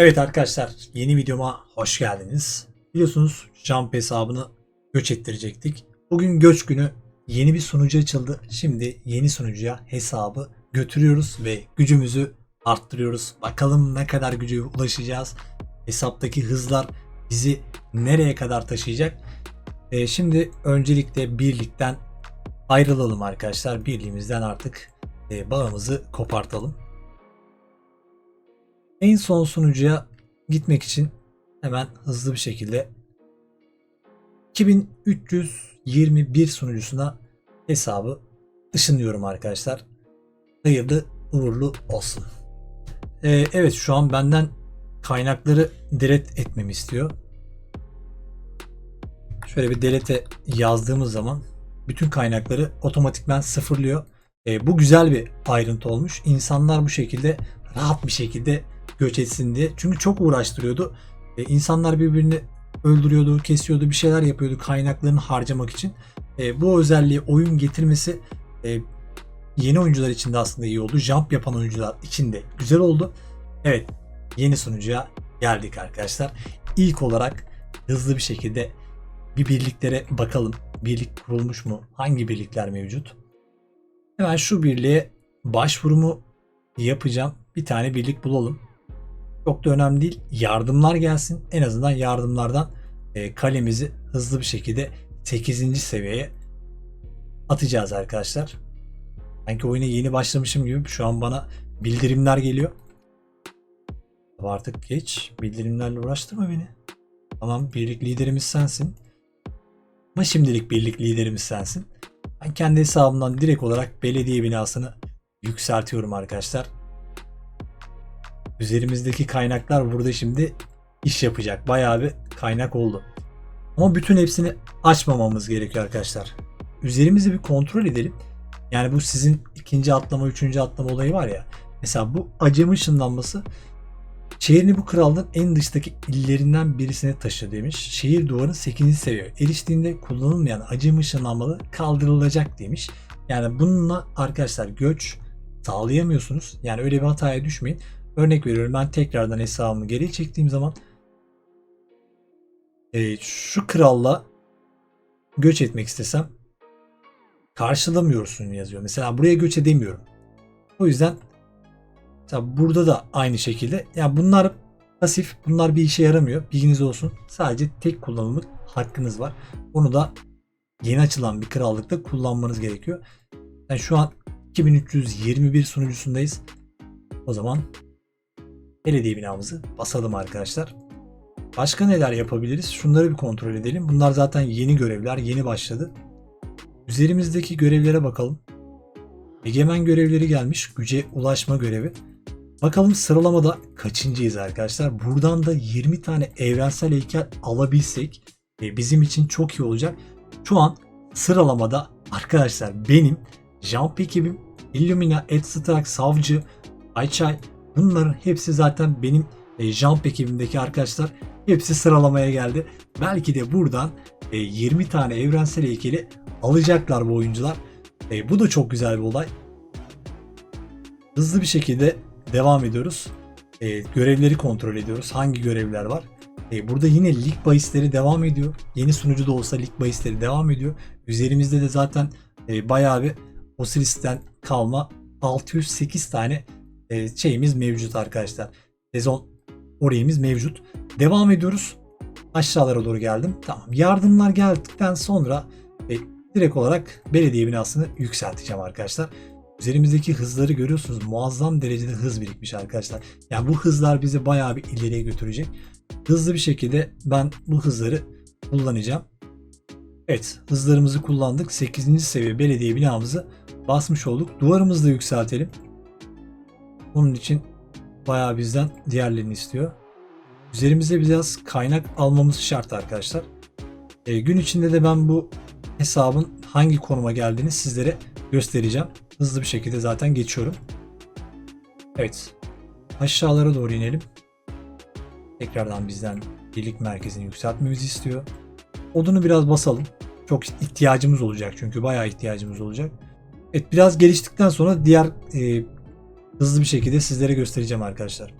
Evet arkadaşlar yeni videoma hoş geldiniz. Biliyorsunuz Jump hesabını göç ettirecektik. Bugün göç günü yeni bir sunucu açıldı. Şimdi yeni sunucuya hesabı götürüyoruz ve gücümüzü arttırıyoruz. Bakalım ne kadar güce ulaşacağız. Hesaptaki hızlar bizi nereye kadar taşıyacak. Ee, şimdi öncelikle birlikten ayrılalım arkadaşlar. Birliğimizden artık e, bağımızı kopartalım. En son sunucuya gitmek için hemen hızlı bir şekilde 2321 sunucusuna hesabı ışınlıyorum arkadaşlar. Hayırlı uğurlu olsun. Ee, evet şu an benden kaynakları delete etmemi istiyor. Şöyle bir delete yazdığımız zaman bütün kaynakları otomatikman sıfırlıyor. Ee, bu güzel bir ayrıntı olmuş. İnsanlar bu şekilde rahat bir şekilde göç etsin diye. Çünkü çok uğraştırıyordu. E, insanlar birbirini öldürüyordu, kesiyordu, bir şeyler yapıyordu kaynaklarını harcamak için. E, bu özelliği oyun getirmesi e, yeni oyuncular için de aslında iyi oldu. Jump yapan oyuncular için de güzel oldu. Evet, yeni sunucuya geldik arkadaşlar. İlk olarak hızlı bir şekilde bir birliklere bakalım. Birlik kurulmuş mu? Hangi birlikler mevcut? Hemen şu birliğe başvurumu yapacağım. Bir tane birlik bulalım. Çok da önemli değil. Yardımlar gelsin. En azından yardımlardan e, kalemizi hızlı bir şekilde 8. seviyeye atacağız arkadaşlar. Sanki oyuna yeni başlamışım gibi şu an bana bildirimler geliyor. Artık geç. Bildirimlerle uğraştırma beni. Tamam birlik liderimiz sensin. Ama şimdilik birlik liderimiz sensin. Ben kendi hesabımdan direkt olarak belediye binasını yükseltiyorum arkadaşlar. Üzerimizdeki kaynaklar burada şimdi iş yapacak. Bayağı bir kaynak oldu. Ama bütün hepsini açmamamız gerekiyor arkadaşlar. Üzerimizi bir kontrol edelim. Yani bu sizin ikinci atlama, üçüncü atlama olayı var ya. Mesela bu acemi ışınlanması şehrini bu krallığın en dıştaki illerinden birisine taşı demiş. Şehir duvarının 8. seviye. Eriştiğinde kullanılmayan acemi ışınlanmalı kaldırılacak demiş. Yani bununla arkadaşlar göç sağlayamıyorsunuz. Yani öyle bir hataya düşmeyin. Örnek veriyorum ben tekrardan hesabımı geri çektiğim zaman e, şu kralla göç etmek istesem karşılamıyorsun yazıyor. Mesela buraya göç edemiyorum. O yüzden mesela burada da aynı şekilde ya yani bunlar pasif bunlar bir işe yaramıyor. Bilginiz olsun. Sadece tek kullanımlık hakkınız var. Onu da yeni açılan bir krallıkta kullanmanız gerekiyor. Yani şu an 2321 sunucusundayız. O zaman belediye binamızı basalım arkadaşlar. Başka neler yapabiliriz? Şunları bir kontrol edelim. Bunlar zaten yeni görevler, yeni başladı. Üzerimizdeki görevlere bakalım. Egemen görevleri gelmiş. Güce ulaşma görevi. Bakalım sıralamada kaçıncıyız arkadaşlar. Buradan da 20 tane evrensel heykel alabilsek e, bizim için çok iyi olacak. Şu an sıralamada arkadaşlar benim Jump ekibim, Illumina, Edstrak, Savcı, Ayçay bunların hepsi zaten benim e, Jump ekibimdeki arkadaşlar hepsi sıralamaya geldi. Belki de buradan e, 20 tane evrensel heykeli alacaklar bu oyuncular. E, bu da çok güzel bir olay. Hızlı bir şekilde devam ediyoruz. E, görevleri kontrol ediyoruz. Hangi görevler var? E, burada yine lig bahisleri devam ediyor. Yeni sunucu da olsa lig bahisleri devam ediyor. Üzerimizde de zaten e, bayağı bir Osiris'ten kalma 608 tane e, şeyimiz mevcut arkadaşlar. Sezon orayımız mevcut. Devam ediyoruz. Aşağılara doğru geldim. Tamam. Yardımlar geldikten sonra e, direkt olarak belediye binasını yükselteceğim arkadaşlar. Üzerimizdeki hızları görüyorsunuz. Muazzam derecede hız birikmiş arkadaşlar. Yani bu hızlar bizi bayağı bir ileriye götürecek. Hızlı bir şekilde ben bu hızları kullanacağım. Evet hızlarımızı kullandık. 8. seviye belediye binamızı basmış olduk. Duvarımızı da yükseltelim. Bunun için bayağı bizden diğerlerini istiyor. Üzerimize biraz kaynak almamız şart arkadaşlar. E, gün içinde de ben bu hesabın hangi konuma geldiğini sizlere göstereceğim. Hızlı bir şekilde zaten geçiyorum. Evet. Aşağılara doğru inelim. Tekrardan bizden birlik merkezini yükseltmemizi istiyor. Odunu biraz basalım. Çok ihtiyacımız olacak çünkü bayağı ihtiyacımız olacak. Evet biraz geliştikten sonra diğer e, hızlı bir şekilde sizlere göstereceğim arkadaşlar.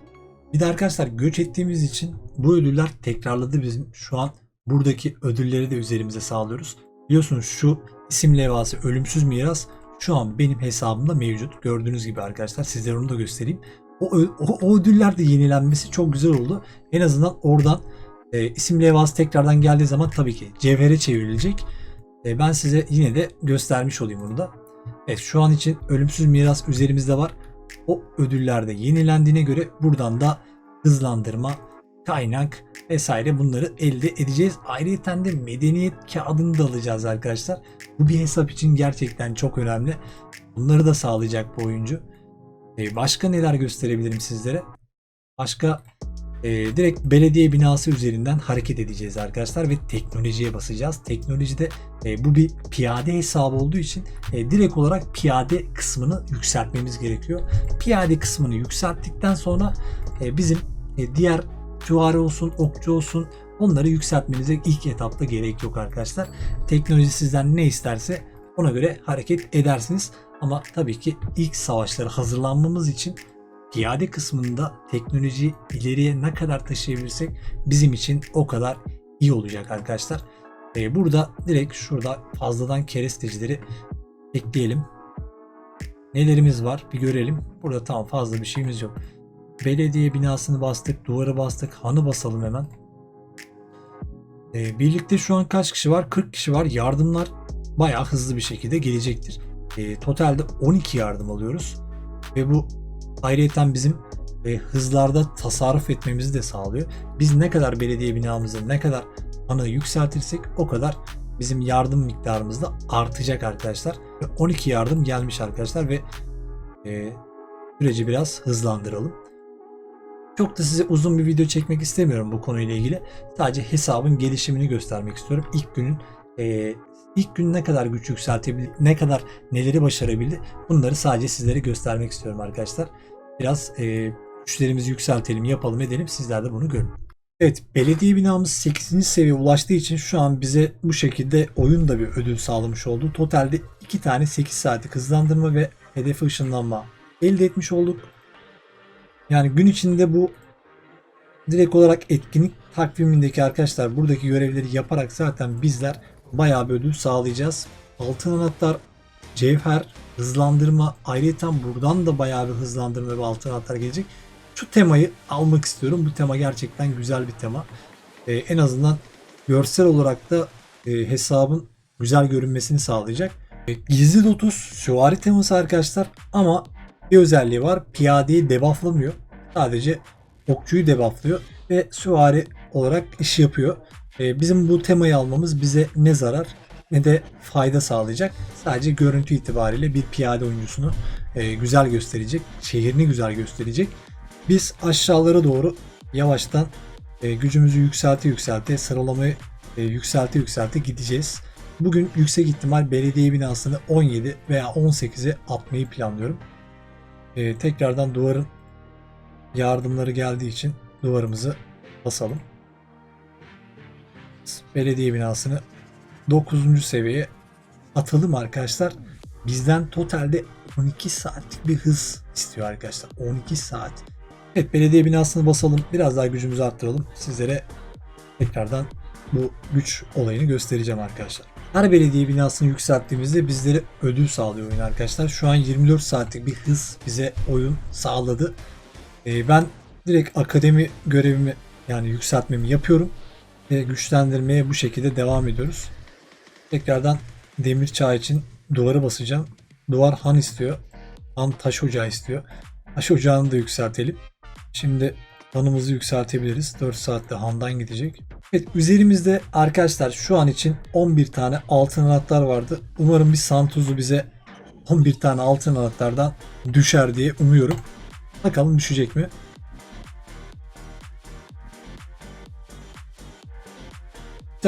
Bir de arkadaşlar göç ettiğimiz için bu ödüller tekrarladı bizim. Şu an buradaki ödülleri de üzerimize sağlıyoruz. Biliyorsunuz şu isim levhası ölümsüz miras şu an benim hesabımda mevcut. Gördüğünüz gibi arkadaşlar sizlere onu da göstereyim. O, o, o ödüller de yenilenmesi çok güzel oldu. En azından oradan e, isim levhası tekrardan geldiği zaman tabii ki cevhere çevrilecek. E, ben size yine de göstermiş olayım bunu da. Evet şu an için ölümsüz miras üzerimizde var. O ödüller de yenilendiğine göre buradan da hızlandırma, kaynak vesaire bunları elde edeceğiz. Ayrıca de medeniyet kağıdını da alacağız arkadaşlar. Bu bir hesap için gerçekten çok önemli. Bunları da sağlayacak bu oyuncu. E, başka neler gösterebilirim sizlere? Başka e, direkt belediye binası üzerinden hareket edeceğiz arkadaşlar ve teknolojiye basacağız. Teknolojide e, bu bir piyade hesabı olduğu için e, direkt olarak piyade kısmını yükseltmemiz gerekiyor. Piyade kısmını yükselttikten sonra e, bizim e, diğer süvari olsun, okçu olsun onları yükseltmenize ilk etapta gerek yok arkadaşlar. Teknoloji sizden ne isterse ona göre hareket edersiniz. Ama tabii ki ilk savaşlara hazırlanmamız için piyade kısmında teknoloji ileriye ne kadar taşıyabilirsek bizim için o kadar iyi olacak arkadaşlar. Ee, burada direkt şurada fazladan kerestecileri ekleyelim. Nelerimiz var bir görelim. Burada tam fazla bir şeyimiz yok. Belediye binasını bastık, duvarı bastık, hanı basalım hemen. Ee, birlikte şu an kaç kişi var? 40 kişi var. Yardımlar bayağı hızlı bir şekilde gelecektir. Ee, totalde 12 yardım alıyoruz. Ve bu ayrıyeten bizim e, hızlarda tasarruf etmemizi de sağlıyor. Biz ne kadar belediye binamızı ne kadar anı yükseltirsek o kadar bizim yardım miktarımız da artacak arkadaşlar. Ve 12 yardım gelmiş arkadaşlar ve e, süreci biraz hızlandıralım. Çok da size uzun bir video çekmek istemiyorum bu konuyla ilgili. Sadece hesabın gelişimini göstermek istiyorum. İlk günün e, ilk gün ne kadar güç yükseltebildi, ne kadar neleri başarabildi bunları sadece sizlere göstermek istiyorum arkadaşlar. Biraz e, güçlerimizi yükseltelim, yapalım, edelim. Sizler de bunu görün. Evet, belediye binamız 8. seviyeye ulaştığı için şu an bize bu şekilde oyun da bir ödül sağlamış oldu. Totalde 2 tane 8 saatlik hızlandırma ve hedefe ışınlanma elde etmiş olduk. Yani gün içinde bu direkt olarak etkinlik takvimindeki arkadaşlar buradaki görevleri yaparak zaten bizler bayağı bir ödül sağlayacağız. Altın anahtar, cevher, hızlandırma ayrıca buradan da bayağı bir hızlandırma ve altın anahtar gelecek. Şu temayı almak istiyorum. Bu tema gerçekten güzel bir tema. Ee, en azından görsel olarak da e, hesabın güzel görünmesini sağlayacak. E, Gizli Lotus süvari teması arkadaşlar ama bir özelliği var. Piyadeyi debufflamıyor. Sadece okçuyu debufflıyor ve süvari olarak iş yapıyor. Ee, bizim bu temayı almamız bize ne zarar ne de fayda sağlayacak. Sadece görüntü itibariyle bir piyade oyuncusunu e, güzel gösterecek, şehrini güzel gösterecek. Biz aşağılara doğru yavaştan e, gücümüzü yükselti yükselti sıralamayı yükselti yükselti gideceğiz. Bugün yüksek ihtimal belediye binasını 17 veya 18'e atmayı planlıyorum. E, tekrardan duvarın yardımları geldiği için duvarımızı basalım. Belediye binasını 9. seviyeye atalım arkadaşlar. Bizden totalde 12 saatlik bir hız istiyor arkadaşlar. 12 saat. Evet belediye binasını basalım. Biraz daha gücümüzü arttıralım. Sizlere tekrardan bu güç olayını göstereceğim arkadaşlar. Her belediye binasını yükselttiğimizde bizlere ödül sağlıyor oyun arkadaşlar. Şu an 24 saatlik bir hız bize oyun sağladı. Ee, ben direkt akademi görevimi yani yükseltmemi yapıyorum. Güçlendirmeye bu şekilde devam ediyoruz. Tekrardan demir çağ için duvarı basacağım. Duvar han istiyor. Han taş ocağı istiyor. Taş ocağını da yükseltelim. Şimdi hanımızı yükseltebiliriz. 4 saatte handan gidecek. Evet üzerimizde arkadaşlar şu an için 11 tane altın anahtar vardı. Umarım bir Santuz'u bize 11 tane altın anahtardan düşer diye umuyorum. Bakalım düşecek mi?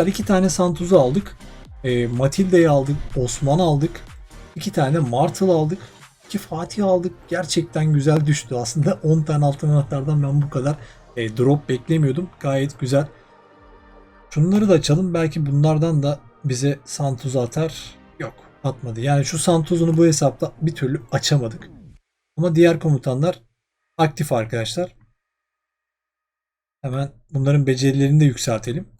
İki tane Santuz'u aldık. E, Matilda'yı aldık. Osman aldık. iki tane Martel aldık. iki Fatih aldık. Gerçekten güzel düştü. Aslında 10 tane altın anahtardan ben bu kadar e, drop beklemiyordum. Gayet güzel. Şunları da açalım. Belki bunlardan da bize Santuz atar. Yok atmadı. Yani şu Santuz'unu bu hesapta bir türlü açamadık. Ama diğer komutanlar aktif arkadaşlar. Hemen bunların becerilerini de yükseltelim.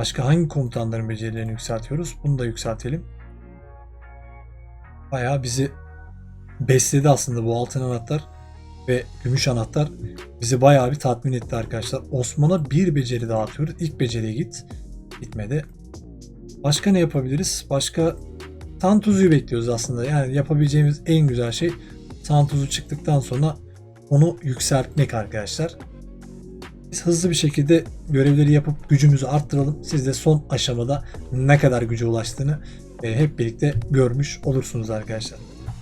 Başka hangi komutanların becerilerini yükseltiyoruz? Bunu da yükseltelim. Bayağı bizi besledi aslında bu altın anahtar ve gümüş anahtar bizi bayağı bir tatmin etti arkadaşlar. Osman'a bir beceri dağıtıyoruz. İlk beceriye git. Gitmedi. Başka ne yapabiliriz? Başka Santuzu'yu bekliyoruz aslında. Yani yapabileceğimiz en güzel şey Santuzu çıktıktan sonra onu yükseltmek arkadaşlar. Biz hızlı bir şekilde görevleri yapıp gücümüzü arttıralım. Siz de son aşamada ne kadar güce ulaştığını e, hep birlikte görmüş olursunuz arkadaşlar.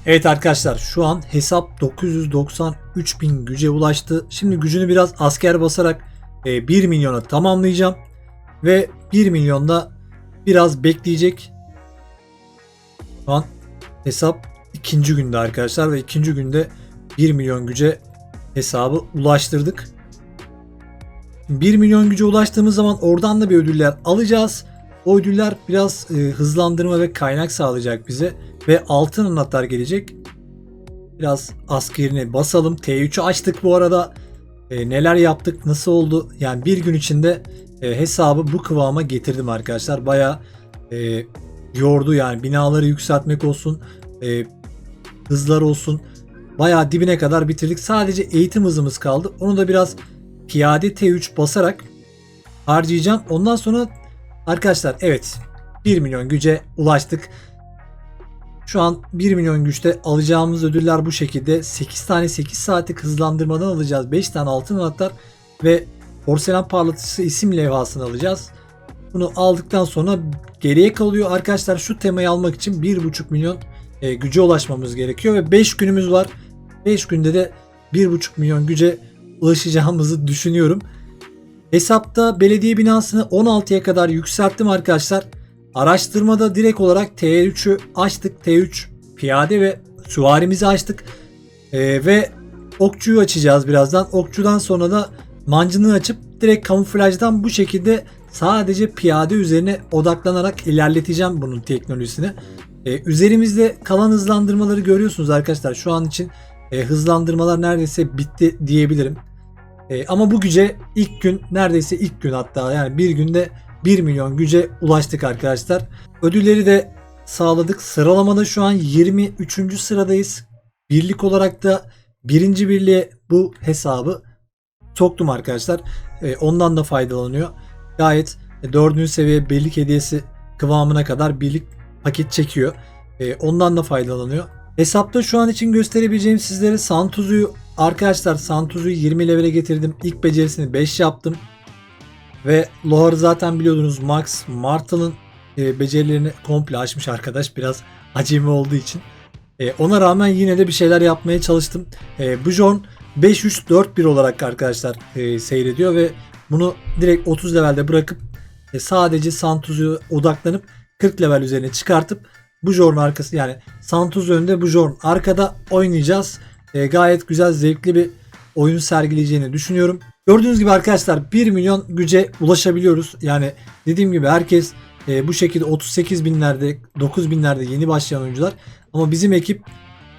Evet arkadaşlar şu an hesap 993 bin güce ulaştı. Şimdi gücünü biraz asker basarak e, 1 milyona tamamlayacağım. Ve 1 milyonda biraz bekleyecek. Şu an hesap ikinci günde arkadaşlar ve ikinci günde 1 milyon güce hesabı ulaştırdık. 1 milyon güce ulaştığımız zaman oradan da bir ödüller alacağız. O ödüller biraz e, hızlandırma ve kaynak sağlayacak bize ve altın anahtar gelecek. Biraz askerini basalım. T3'ü açtık bu arada. E, neler yaptık, nasıl oldu? Yani bir gün içinde e, hesabı bu kıvama getirdim arkadaşlar. Baya e, yordu yani binaları yükseltmek olsun, e, hızlar olsun. Baya dibine kadar bitirdik. Sadece eğitim hızımız kaldı. Onu da biraz piyade T3 basarak harcayacağım. Ondan sonra arkadaşlar evet 1 milyon güce ulaştık. Şu an 1 milyon güçte alacağımız ödüller bu şekilde. 8 tane 8 saatlik hızlandırmadan alacağız. 5 tane altın anahtar ve porselen parlatıcısı isim levhasını alacağız. Bunu aldıktan sonra geriye kalıyor. Arkadaşlar şu temayı almak için 1,5 milyon e, güce ulaşmamız gerekiyor ve 5 günümüz var. 5 günde de 1,5 milyon güce ulaşacağımızı düşünüyorum. Hesapta belediye binasını 16'ya kadar yükselttim arkadaşlar. Araştırmada direkt olarak T3'ü açtık. T3 piyade ve süvarimizi açtık. Ee, ve okçuyu açacağız birazdan. Okçudan sonra da mancınığı açıp direkt kamuflajdan bu şekilde sadece piyade üzerine odaklanarak ilerleteceğim bunun teknolojisini. Ee, üzerimizde kalan hızlandırmaları görüyorsunuz arkadaşlar. Şu an için e, hızlandırmalar neredeyse bitti diyebilirim. E, ama bu güce ilk gün neredeyse ilk gün hatta yani bir günde 1 milyon güce ulaştık arkadaşlar. Ödülleri de sağladık. Sıralamada şu an 23. sıradayız. Birlik olarak da birinci birliğe bu hesabı soktum arkadaşlar. E, ondan da faydalanıyor. Gayet e, 4. seviye birlik hediyesi kıvamına kadar birlik paket çekiyor. E, ondan da faydalanıyor. Hesapta şu an için gösterebileceğim sizlere Santuzu'yu arkadaşlar Santuzu'yu 20 levele getirdim. İlk becerisini 5 yaptım. Ve Lohar'ı zaten biliyordunuz Max Martel'ın e, becerilerini komple açmış arkadaş. Biraz acemi olduğu için. E, ona rağmen yine de bir şeyler yapmaya çalıştım. E, Bjorn 5-3-4-1 olarak arkadaşlar seyrediyor ve bunu direkt 30 levelde bırakıp sadece Santuzu'ya odaklanıp 40 level üzerine çıkartıp bu Jorn arkası yani Santos önde bu Jorn arkada oynayacağız. E, gayet güzel zevkli bir oyun sergileyeceğini düşünüyorum. Gördüğünüz gibi arkadaşlar 1 milyon güce ulaşabiliyoruz. Yani dediğim gibi herkes e, bu şekilde 38 binlerde 9 binlerde yeni başlayan oyuncular. Ama bizim ekip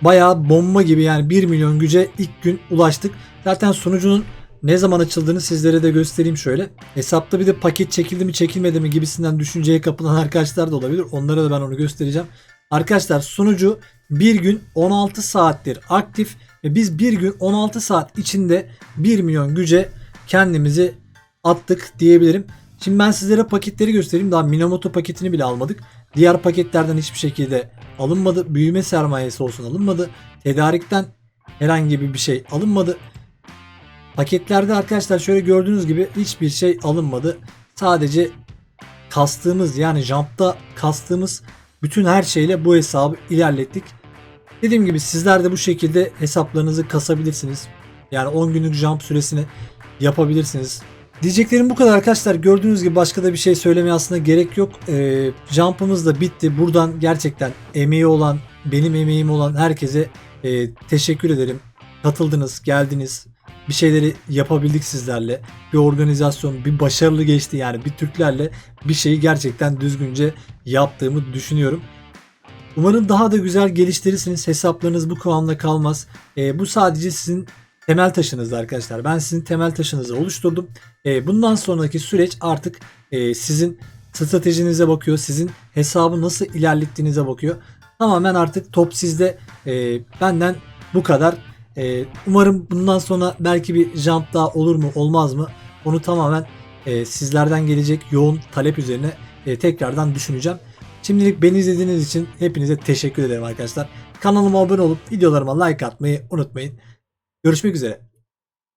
bayağı bomba gibi yani 1 milyon güce ilk gün ulaştık. Zaten sunucunun ne zaman açıldığını sizlere de göstereyim şöyle. Hesapta bir de paket çekildi mi çekilmedi mi gibisinden düşünceye kapılan arkadaşlar da olabilir. Onlara da ben onu göstereceğim. Arkadaşlar sunucu bir gün 16 saattir aktif ve biz bir gün 16 saat içinde 1 milyon güce kendimizi attık diyebilirim. Şimdi ben sizlere paketleri göstereyim. Daha Minamoto paketini bile almadık. Diğer paketlerden hiçbir şekilde alınmadı. Büyüme sermayesi olsun alınmadı. Tedarikten herhangi bir şey alınmadı. Paketlerde arkadaşlar şöyle gördüğünüz gibi hiçbir şey alınmadı. Sadece kastığımız yani jump'ta kastığımız bütün her şeyle bu hesabı ilerlettik. Dediğim gibi sizler de bu şekilde hesaplarınızı kasabilirsiniz. Yani 10 günlük jump süresini yapabilirsiniz. Diyeceklerim bu kadar arkadaşlar. Gördüğünüz gibi başka da bir şey söylemeye aslında gerek yok. Ee, jump'ımız da bitti. Buradan gerçekten emeği olan, benim emeğim olan herkese e, teşekkür ederim. Katıldınız, geldiniz bir şeyleri yapabildik sizlerle. Bir organizasyon, bir başarılı geçti yani bir Türklerle bir şeyi gerçekten düzgünce yaptığımı düşünüyorum. Umarım daha da güzel geliştirirsiniz. Hesaplarınız bu kıvamda kalmaz. E, bu sadece sizin temel taşınızdı arkadaşlar. Ben sizin temel taşınızı oluşturdum. E, bundan sonraki süreç artık e, sizin stratejinize bakıyor. Sizin hesabı nasıl ilerlettiğinize bakıyor. Tamamen artık top sizde. E, benden bu kadar. E, umarım bundan sonra belki bir jump daha olur mu olmaz mı? Onu tamamen e, sizlerden gelecek yoğun talep üzerine e, tekrardan düşüneceğim. Şimdilik beni izlediğiniz için hepinize teşekkür ederim arkadaşlar. Kanalıma abone olup videolarıma like atmayı unutmayın. Görüşmek üzere.